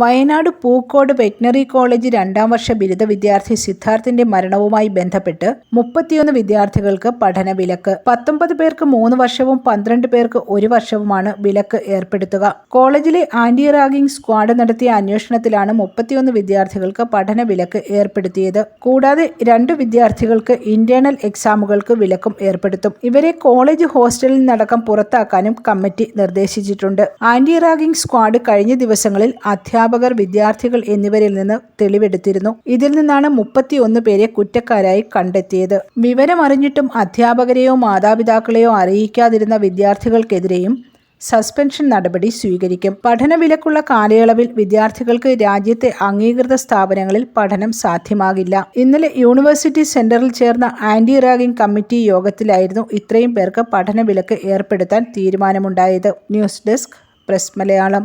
Wayanad Pookode veterinary college രണ്ടാം വർഷ ബിരുദ വിദ്യാർത്ഥി സിദ്ധാർത്ഥിന്റെ മരണവുമായി ബന്ധപ്പെട്ട് മുപ്പത്തിയൊന്ന് വിദ്യാർത്ഥികൾക്ക് പഠന വിലക്ക്. പത്തൊമ്പത് പേർക്ക് മൂന്ന് വർഷവും പന്ത്രണ്ട് പേർക്ക് ഒരു വർഷവുമാണ് വിലക്ക് ഏർപ്പെടുത്തുക. കോളേജിലെ ആന്റി റാഗിംഗ് സ്ക്വാഡ് നടത്തിയ അന്വേഷണത്തിലാണ് മുപ്പത്തിയൊന്ന് വിദ്യാർത്ഥികൾക്ക് പഠന വിലക്ക് ഏർപ്പെടുത്തിയത്. കൂടാതെ രണ്ട് വിദ്യാർത്ഥികൾക്ക് ഇന്റേണൽ എക്സാമുകൾക്ക് വിലക്കും ഏർപ്പെടുത്തും. ഇവരെ കോളേജ് ഹോസ്റ്റലിൽ നിന്നടക്കം പുറത്താക്കാനും കമ്മിറ്റി നിർദ്ദേശിച്ചിട്ടുണ്ട്. ആന്റി റാഗിംഗ് സ്ക്വാഡ് കഴിഞ്ഞ ദിവസങ്ങളിൽ അധ്യാപകർ വിദ്യാർത്ഥികൾ എന്നിവരിൽ നിന്ന് തെളിവെടുത്തിരുന്നു. ഇതിൽ നിന്നാണ് മുപ്പത്തിയൊന്ന് പേരെ കുറ്റക്കാരായി കണ്ടെത്തിയത്. വിവരമറിഞ്ഞിട്ടും അധ്യാപകരെയോ മാതാപിതാക്കളെയോ അറിയിക്കാതിരുന്ന വിദ്യാർത്ഥികൾക്കെതിരെയും സസ്പെൻഷൻ നടപടി സ്വീകരിക്കും. പഠന വിലക്കുള്ള കാലയളവിൽ വിദ്യാർത്ഥികൾക്ക് രാജ്യത്തെ അംഗീകൃത സ്ഥാപനങ്ങളിൽ പഠനം സാധ്യമാകില്ല. ഇന്നലെ യൂണിവേഴ്സിറ്റി സെന്ററിൽ ചേർന്ന ആന്റി റാഗിംഗ് കമ്മിറ്റി യോഗത്തിലായിരുന്നു ഇത്രയും പേർക്ക് പഠന വിലക്ക് ഏർപ്പെടുത്താൻ തീരുമാനമുണ്ടായത്. News desk press Malayalam.